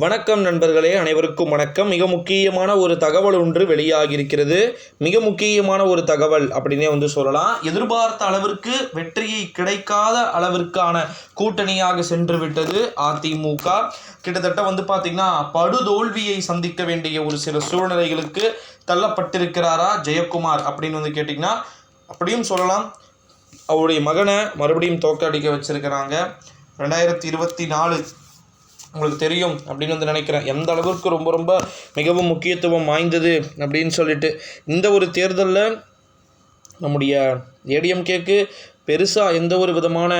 வணக்கம் நண்பர்களே அனைவருக்கும் வணக்கம். மிக முக்கியமான ஒரு தகவல் ஒன்று வெளியாகியிருக்கிறது. மிக முக்கியமான ஒரு தகவல் அப்படின்னே வந்து சொல்லலாம். எதிர்பார்த்த அளவிற்கு வெற்றியை கிடைக்காத அளவிற்கான கூட்டணியாக சென்று விட்டது அதிமுக. கிட்டத்தட்ட வந்து பார்த்திங்கன்னா படுதோல்வியை சந்திக்க வேண்டிய ஒரு சில சூழ்நிலைகளுக்கு தள்ளப்பட்டிருக்கிறாரா ஜெயக்குமார் அப்படின்னு வந்து கேட்டிங்கன்னா அப்படியும் சொல்லலாம். அவருடைய மகனை மறுபடியும் தோக்கடிக்க வச்சிருக்கிறாங்க. ரெண்டாயிரத்தி இருபத்தி நாலு உங்களுக்கு தெரியும் அப்படின்னு வந்து நினைக்கிறேன். எந்த அளவிற்கு ரொம்ப ரொம்ப மிகவும் முக்கியத்துவம் வாய்ந்தது அப்படின்னு சொல்லிட்டு. இந்த ஒரு தேர்தலில் நம்முடைய ஏடிஎம்கேக்கு பெருசாக எந்த ஒரு விதமான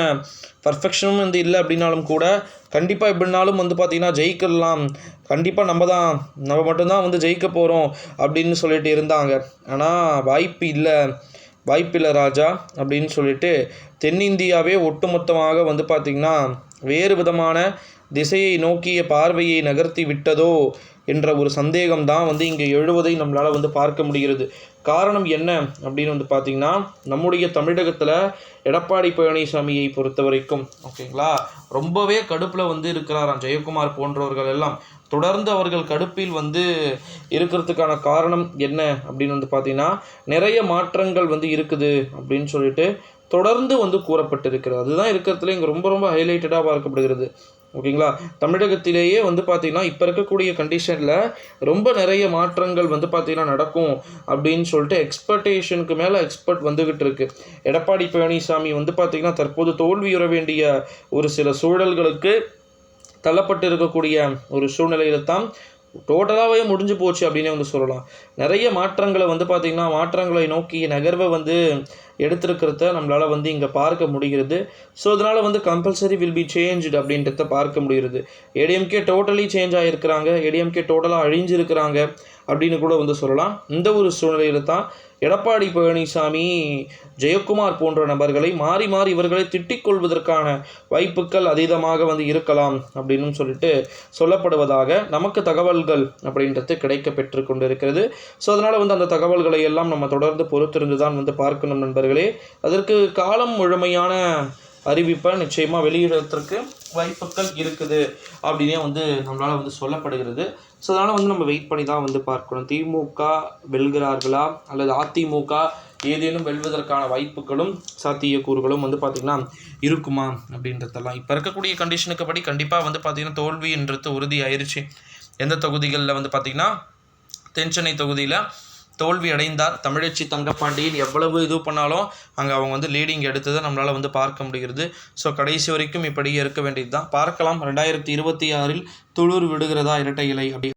பர்ஃபெக்ஷனும் வந்து இல்லை அப்படின்னாலும் கூட கண்டிப்பாக எப்படினாலும் வந்து பார்த்திங்கன்னா ஜெயிக்கலாம் கண்டிப்பாக நம்ம தான் நம்ம மட்டும்தான் வந்து ஜெயிக்க போகிறோம் அப்படின்னு சொல்லிட்டு இருந்தாங்க. ஆனால் வாய்ப்பு இல்லை. வாய்ப்பில்லை ராஜா அப்படின்னு சொல்லிட்டு தென்னிந்தியாவே ஒட்டுமொத்தமாக வந்து பார்த்திங்கன்னா வேறு விதமான திசையை நோக்கிய பார்வையை நகர்த்தி விட்டதோ என்ற ஒரு சந்தேகம் தான் வந்து இங்கே எழுவதை நம்மளால் வந்து பார்க்க முடிகிறது. காரணம் என்ன அப்படின்னு வந்து பார்த்திங்கன்னா நம்முடைய தமிழகத்தில் எடப்பாடி பழனிசாமியை பொறுத்த வரைக்கும் ஓகேங்களா? ரொம்பவே கடுப்பில் வந்து இருக்கிறாராம் ஜெயக்குமார் போன்றவர்கள் எல்லாம். தொடர்ந்து அவர்கள் கடுப்பில் வந்து இருக்கிறதுக்கான காரணம் என்ன அப்படின்னு வந்து பார்த்திங்கன்னா நிறைய மாற்றங்கள் வந்து இருக்குது அப்படின்னு சொல்லிட்டு தொடர்ந்து வந்து கூறப்பட்டிருக்கிறது. அதுதான் இருக்கிறதுல இங்கே ரொம்ப ரொம்ப ஹைலைட்டடாக பார்க்கப்படுகிறது. ஓகேங்களா? தமிழகத்திலேயே வந்து பார்த்திங்கன்னா இப்போ இருக்கக்கூடிய கண்டிஷனில் ரொம்ப நிறைய மாற்றங்கள் வந்து பார்த்திங்கன்னா நடக்கும் அப்படின்னு சொல்லிட்டு எக்ஸ்பெக்டேஷனுக்கு மேலே எக்ஸ்பர்ட் வந்துக்கிட்டு இருக்கு. எடப்பாடி பழனிசாமி வந்து பார்த்திங்கன்னா தற்போது தோல்வியுற வேண்டிய ஒரு சில சூழல்களுக்கு தள்ளப்பட்டு இருக்கக்கூடிய ஒரு சூழ்நிலையில தான் டோட்டலாகவே முடிஞ்சு போச்சு அப்படின்னே வந்து சொல்லலாம். நிறைய மாற்றங்களை வந்து பார்த்திங்கன்னா மாற்றங்களை நோக்கி நகர்வை வந்து எடுத்திருக்கிறத நம்மளால் வந்து இங்கே பார்க்க முடிகிறது. ஸோ அதனால் வந்து கம்பல்சரி வில் பி சேஞ்ச்டு அப்படின்றத பார்க்க முடிகிறது. ஏடிஎம்கே டோட்டலி சேஞ்ச் ஆகிருக்கிறாங்க ஏடிஎம்கே டோட்டலாக அழிஞ்சிருக்கிறாங்க அப்படின்னு கூட வந்து சொல்லலாம். இந்த ஒரு சூழ்நிலையில் தான் எடப்பாடி பழனிசாமி ஜெயக்குமார் போன்ற நபர்களை மாறி மாறி இவர்களை திட்டிக் கொள்வதற்கான வாய்ப்புகள் அதீதமாக வந்து இருக்கலாம் அப்படின்னு சொல்லிட்டு சொல்லப்படுவதாக நமக்கு தகவல்கள் அப்படின்றது கிடைக்க பெற்று கொண்டிருக்கிறது. ஸோ அதனால் வந்து அந்த தகவல்களை எல்லாம் நம்ம தொடர்ந்து பொறுத்திருந்து தான் வந்து பார்க்கணும் நண்பர் நண்பர்களே அதற்கு காலம் முழுமையான அறிவிப்பை நிச்சயமாக வெளியிடறதுக்கு வாய்ப்புகள் இருக்குது அப்படின்னே வந்து நம்மளால் வந்து சொல்லப்படுகிறது. ஸோ அதனால் வந்து நம்ம வெயிட் பண்ணி தான் வந்து பார்க்கணும். திமுக வெல்கிறார்களா? அல்லது அதிமுக ஏதேனும் வெல்வதற்கான வாய்ப்புகளும் சாத்தியக்கூறுகளும் வந்து பார்த்திங்கன்னா இருக்குமா அப்படின்றதெல்லாம். இப்போ இருக்கக்கூடிய கண்டிஷனுக்கு படி கண்டிப்பாக வந்து பார்த்திங்கன்னா தோல்வின்றது உறுதி ஆயிடுச்சு எந்த தொகுதிகளில் வந்து பார்த்திங்கன்னா தென்சென்னை தொகுதியில் தோல்வி அடைந்தார் தமிழச்சி தங்கப்பாண்டியன் எவ்வளவு இது பண்ணாலும் அங்கே அவங்க வந்து லீடிங் எடுத்ததை நம்மளால் வந்து பார்க்க முடிகிறது. ஸோ கடைசி வரைக்கும் இப்படியே இருக்க வேண்டியது தான் பார்க்கலாம். ரெண்டாயிரத்தி இருபத்தி ஆறில் துளூர் விடுகிறதா இரட்டை இலை அப்படி